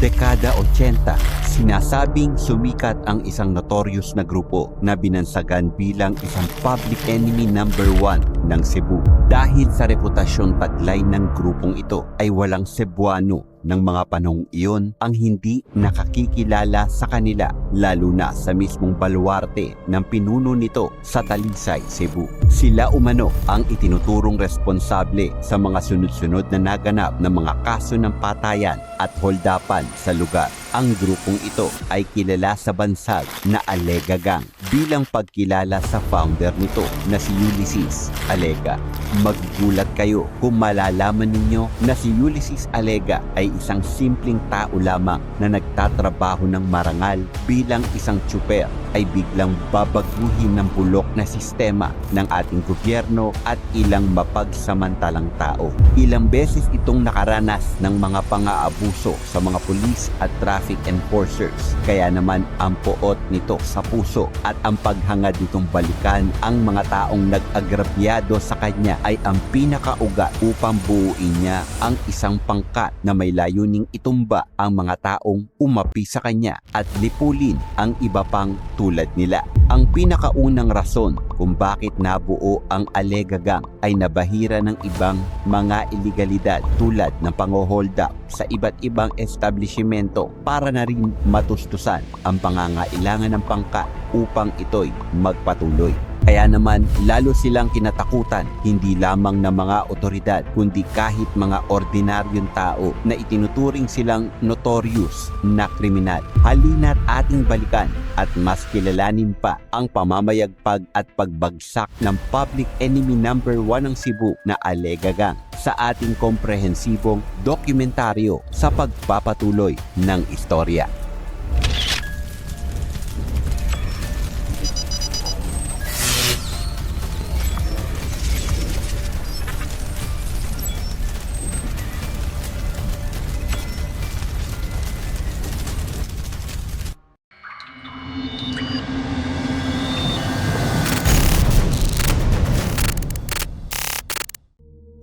dekada 80, sinasabing sumikat ang isang notorious na grupo na binansagan bilang isang public enemy number one ng Cebu. Dahil sa reputasyon taglay ng grupong ito ay walang Cebuano ng mga panahong iyon ang hindi nakakikilala sa kanila lalo na sa mismong baluarte ng pinuno nito sa Talisay, Cebu. Sila umano ang itinuturong responsable sa mga sunod-sunod na naganap na mga kaso ng patayan at holdapan sa lugar. Ang grupong ito ay kilala sa bansag na Alega Gang bilang pagkilala sa founder nito na si Ulysses Alega. Maggulat kayo kung malalaman ninyo na si Ulysses Alega ay isang simpleng tao lamang na nagtatrabaho ng marangal bilang isang tsuper ay biglang babaguhin ng bulok na sistema ng ating gobyerno at ilang mapagsamantalang tao. Ilang beses itong nakaranas ng mga pang-aabuso sa mga pulis at traffic enforcers. Kaya naman ang poot nito sa puso at ang paghangad nitong balikan ang mga taong nag-agrabyado sa kanya ay ang pinakaugat upang buuin niya ang isang pangkat na may layuning itumba ang mga taong umapi sa kanya at lipulin ang iba pang tulad nila. Ang pinakaunang rason kung bakit nabuo ang Alega ay nabahira ng ibang mga iligalidad tulad ng pangohold up sa iba't ibang establishmento para na rin matustusan ang pangangailangan ng pangkat upang ito'y magpatuloy. Kaya naman lalo silang kinatakutan hindi lamang ng mga otoridad kundi kahit mga ordinaryong tao na itinuturing silang notorious na kriminal. Halina't ating balikan at mas kilalanin pa ang pamamayagpag at pagbagsak ng public enemy number 1 ng Cebu na Alega sa ating komprehensibong dokumentaryo sa pagpapatuloy ng istorya.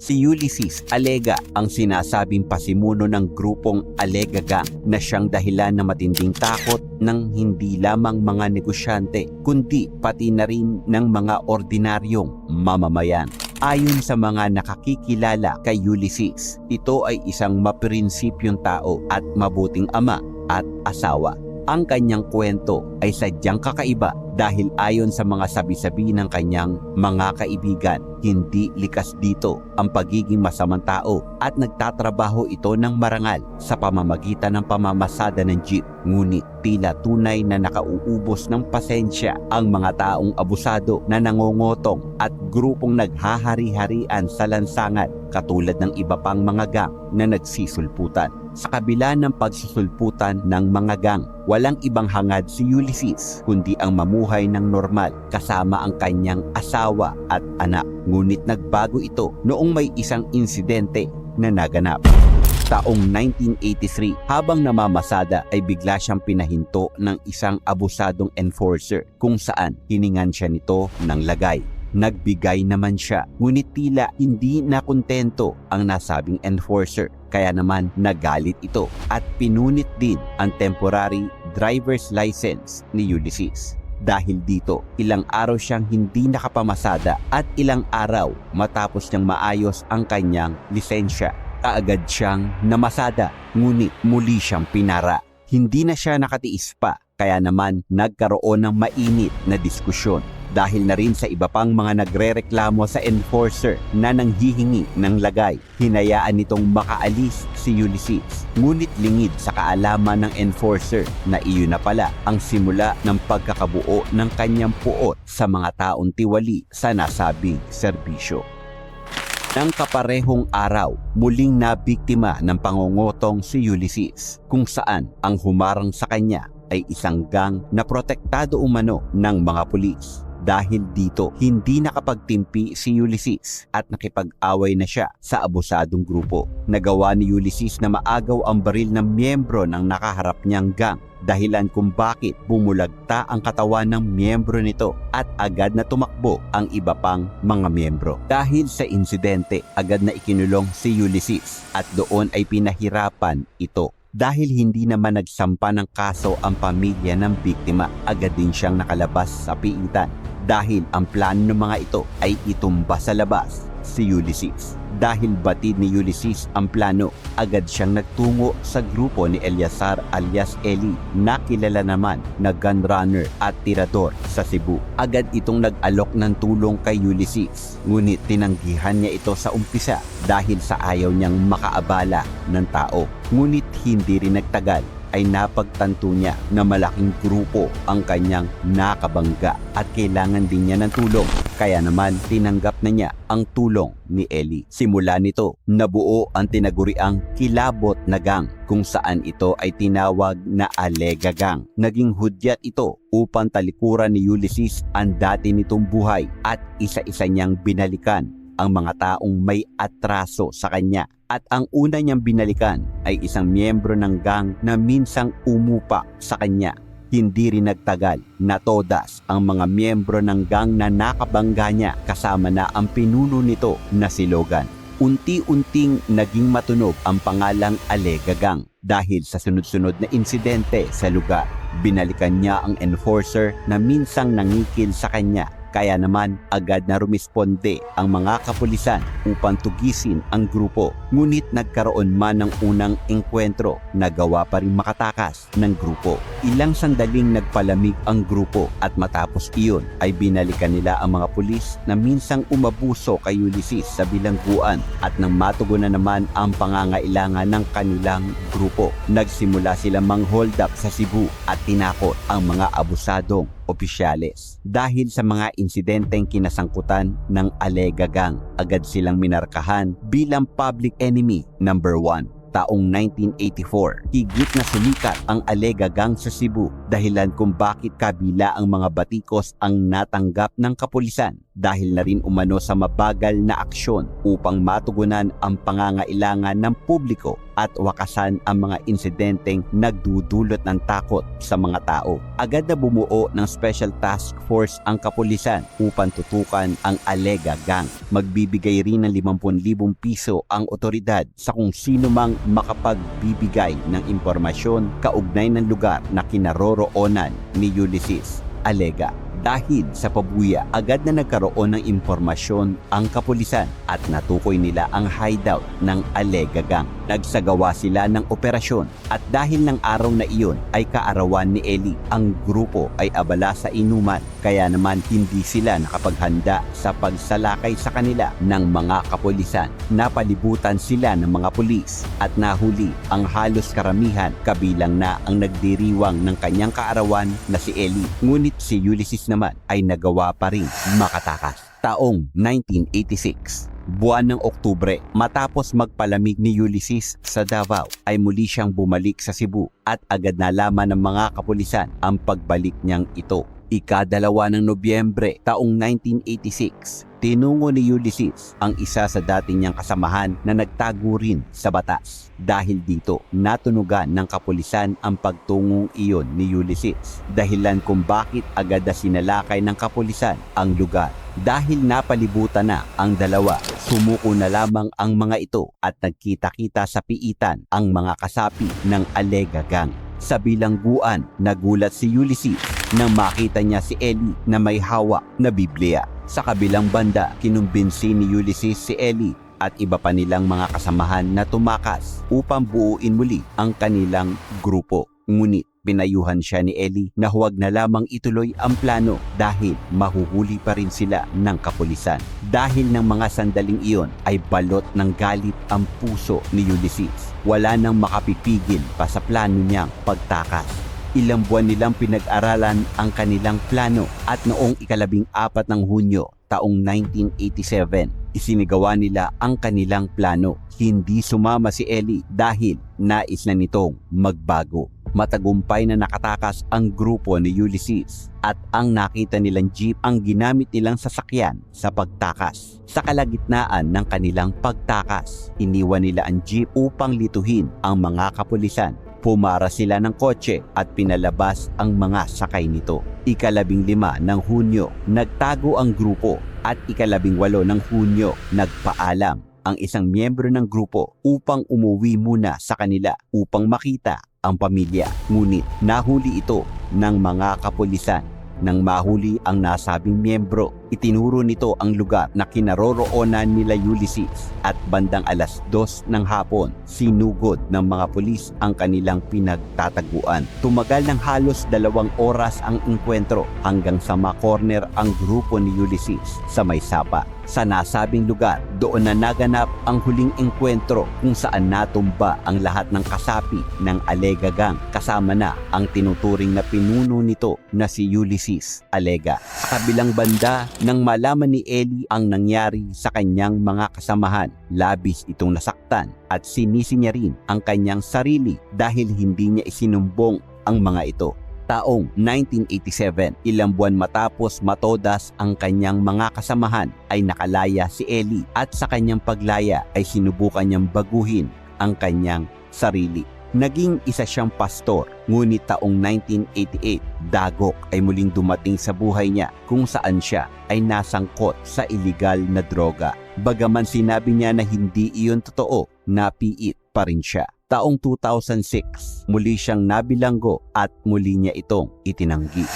Si Ulysses Alega ang sinasabing pasimuno ng grupong Alega Gang na siyang dahilan na matinding takot ng hindi lamang mga negosyante kundi pati na rin ng mga ordinaryong mamamayan. Ayon sa mga nakakikilala kay Ulysses, ito ay isang mapirinsipyong tao at mabuting ama at asawa. Ang kanyang kwento ay sadyang kakaiba dahil ayon sa mga sabi-sabi ng kanyang mga kaibigan, hindi likas dito ang pagiging masamang tao at nagtatrabaho ito ng marangal sa pamamagitan ng pamamasada ng jeep. Ngunit tila tunay na nakauubos ng pasensya ang mga taong abusado na nangongotong at grupong naghahari-harian sa lansangan katulad ng iba pang mga gang na nagsisulputan. Sa kabila ng pagsusulputan ng mga gang, walang ibang hangad si Ulysses kundi ang mamuhay ng normal kasama ang kanyang asawa at anak. Ngunit nagbago ito noong may isang insidente na naganap. Taong 1983, habang namamasada ay bigla siyang pinahinto ng isang abusadong enforcer kung saan hiningan siya nito ng lagay. Nagbigay naman siya, ngunit tila hindi na kontento ang nasabing enforcer. Kaya naman nagalit ito at pinunit din ang temporary driver's license ni Ulysses. Dahil dito, ilang araw siyang hindi nakapamasada at ilang araw matapos niyang maayos ang kanyang lisensya. Kaagad siyang namasada, ngunit muli siyang pinara. Hindi na siya nakatiis pa, kaya naman nagkaroon ng mainit na diskusyon dahil na rin sa iba pang mga nagrereklamo sa enforcer na nanghihingi ng lagay. Hinayaan nitong makaalis si Ulysses. Ngunit lingid sa kaalaman ng enforcer na iyon na pala ang simula ng pagkakabuo ng kanyang puot sa mga taong tiwali sa nasabing serbisyo. Nang kaparehong araw, muling nabiktima ng pangongotong si Ulysses kung saan ang humarang sa kanya ay isang gang na protektado umano ng mga pulis. Dahil dito, hindi nakapagtimpi si Ulysses at nakipag-away na siya sa abusadong grupo. Nagawa ni Ulysses na maagaw ang baril ng miyembro ng nakaharap niyang gang dahilan kung bakit bumulagta ang katawan ng miyembro nito at agad na tumakbo ang iba pang mga miyembro. Dahil sa insidente, agad na ikinulong si Ulysses at doon ay pinahirapan ito Dahil hindi naman nagsampa ng kaso ang pamilya ng biktima, agad din siyang nakalabas sa piitan. Dahil ang plano ng mga ito ay itumba sa labas si Ulysses. Dahil batid ni Ulysses ang plano, agad siyang nagtungo sa grupo ni Eliasar alias Eli na kilala naman na gunrunner at tirador sa Cebu. Agad itong nag-alok ng tulong kay Ulysses, ngunit tinanggihan niya ito sa umpisa dahil sa ayaw niyang makaabala ng tao. Ngunit hindi rin nagtagal ay napagtanto niya na malaking grupo ang kanyang nakabangga at kailangan din niya ng tulong. Kaya naman tinanggap na niya ang tulong ni Eli. Simula nito, nabuo ang tinaguriang kilabot na gang kung saan ito ay tinawag na Alega Gang. Naging hudyat ito upang talikuran ni Ulysses ang dati nitong buhay at isa-isa niyang binalikan ang mga taong may atraso sa kanya at ang una niyang binalikan ay isang miyembro ng gang na minsang umupa sa kanya. Hindi rin nagtagal na todas ang mga miyembro ng gang na nakabangga niya kasama na ang pinuno nito na si Logan. Unti-unting naging matunog ang pangalang Alega Gang dahil sa sunod-sunod na insidente sa lugar. Binalikan niya ang enforcer na minsang nangikil sa kanya kaya naman agad na rumisponde ang mga kapulisan upang tugisin ang grupo. Ngunit nagkaroon man ng unang engkwentro, nagawa pa rin makatakas ng grupo. Ilang sandaling nagpalamig ang grupo at matapos iyon ay binalikan nila ang mga pulis na minsang umabuso kay Ulysses sa bilangguan at nang matugunan naman ang pangangailangan ng kanilang grupo. Nagsimula sila mang hold up sa Cebu at tinakot ang mga abusadong opisyales. Dahil sa mga insidenteng kinasangkutan ng Alega Gang, agad silang minarkahan bilang public enemy number 1 taong 1984. Higit na sumikat ang Alega Gang sa Cebu dahilan kung bakit kabila ang mga batikos ang natanggap ng kapulisan dahil na rin umano sa mabagal na aksyon upang matugunan ang pangangailangan ng publiko at wakasan ang mga insidenteng nagdudulot ng takot sa mga tao. Agad na bumuo ng Special Task Force ang kapulisan upang tutukan ang Alega Gang. Magbibigay rin ng 50,000 piso ang otoridad sa kung sino mang makapagbibigay ng impormasyon kaugnay ng lugar na kinaroroonan ni Ulysses Alega. Dahil sa pabuya, agad na nagkaroon ng impormasyon ang kapulisan at natukoy nila ang hideout ng Alega. Nagsagawa sila ng operasyon at dahil ng araw na iyon ay kaarawan ni Eli, ang grupo ay abala sa inuman kaya naman hindi sila nakapaghanda sa pagsalakay sa kanila ng mga kapulisan. Napalibutan sila ng mga pulis at nahuli ang halos karamihan kabilang na ang nagdiriwang ng kanyang kaarawan na si Eli. Ngunit si Ulysses naman ay nagawa pa rin makatakas. Taong 1986 buwan ng Oktubre matapos magpalamig ni Ulysses sa Davao ay muli siyang bumalik sa Cebu at agad nalaman ng mga kapulisan ang pagbalik niyang ito. Ikadalawa ng Nobyembre taong 1986, tinungo ni Ulysses ang isa sa dati niyang kasamahan na nagtago rin sa batas. Dahil dito, natunugan ng kapulisan ang pagtungong iyon ni Ulysses. Dahilan kung bakit agad na sinalakay ng kapulisan ang lugar. Dahil napalibutan na ang dalawa, sumuko na lamang ang mga ito at nagkita-kita sa piitan ang mga kasapi ng Alega Gang. Sa bilangguan, nagulat si Ulysses nang makita niya si Ellie na may hawak na Biblia. Sa kabilang banda, kinumbinsi ni Ulysses si Ellie at iba pa nilang mga kasamahan na tumakas upang buuin muli ang kanilang grupo. Ngunit pinayuhan siya ni Ellie na huwag na lamang ituloy ang plano dahil mahuhuli pa rin sila ng kapulisan. Dahil ng mga sandaling iyon ay balot ng galit ang puso ni Ulysses. Wala nang makapipigil pa sa plano niyang pagtakas. Ilang buwan nilang pinag-aralan ang kanilang plano at noong ikalabing apat ng Hunyo taong 1987, isinigawa nila ang kanilang plano. Hindi sumama si Ellie dahil nais na nitong magbago. Matagumpay na nakatakas ang grupo ni Ulysses at ang nakita nilang jeep ang ginamit nilang sasakyan sa pagtakas. Sa kalagitnaan ng kanilang pagtakas, iniwan nila ang jeep upang lituhin ang mga kapulisan Pumara sila ng kotse at pinalabas ang mga sakay nito. Ikalabing lima ng Hunyo, nagtago ang grupo at ikalabing walo ng Hunyo, nagpaalam ang isang miyembro ng grupo upang umuwi muna sa kanila upang makita ang pamilya. Ngunit nahuli ito ng mga kapulisan. Nang mahuli ang nasabing miyembro, itinuro nito ang lugar na kinaroroonan nila Ulysses at bandang alas dos ng hapon, sinugod ng mga pulis ang kanilang pinagtataguan. Tumagal ng halos dalawang oras ang inkwentro hanggang sa makorner ang grupo ni Ulysses sa may sapa. Sa nasabing lugar, doon na naganap ang huling enkwentro kung saan natumba ang lahat ng kasapi ng Alega Gang kasama na ang tinuturing na pinuno nito na si Ulysses Alega. Sa kabilang banda, nang malaman ni Ellie ang nangyari sa kanyang mga kasamahan, labis itong nasaktan at sinisi niya rin ang kanyang sarili dahil hindi niya isinumbong ang mga ito taong 1987, ilang buwan matapos matodas ang kanyang mga kasamahan ay nakalaya si Ellie at sa kanyang paglaya ay sinubukan niyang baguhin ang kanyang sarili. Naging isa siyang pastor, ngunit taong 1988, dagok ay muling dumating sa buhay niya kung saan siya ay nasangkot sa iligal na droga. Bagaman sinabi niya na hindi iyon totoo, napiit pa rin siya. Taong 2006, muli siyang nabilanggo at muli niya itong itinanggi.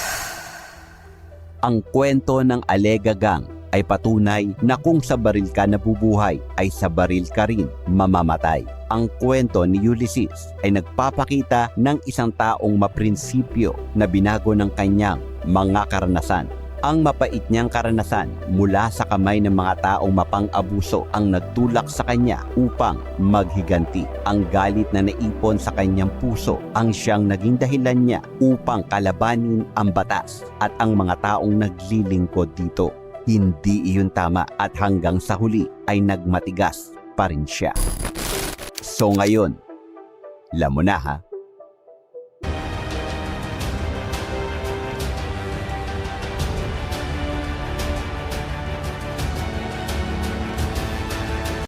Ang kwento ng Alega Gang ay patunay na kung sa baril ka nabubuhay ay sa baril ka rin mamamatay. Ang kwento ni Ulysses ay nagpapakita ng isang taong maprinsipyo na binago ng kanyang mga karanasan. Ang mapait niyang karanasan mula sa kamay ng mga taong mapang-abuso ang nagtulak sa kanya upang maghiganti. Ang galit na naipon sa kanyang puso ang siyang naging dahilan niya upang kalabanin ang batas at ang mga taong naglilingkod dito. Hindi iyon tama at hanggang sa huli ay nagmatigas pa rin siya. So ngayon, alam mo na ha,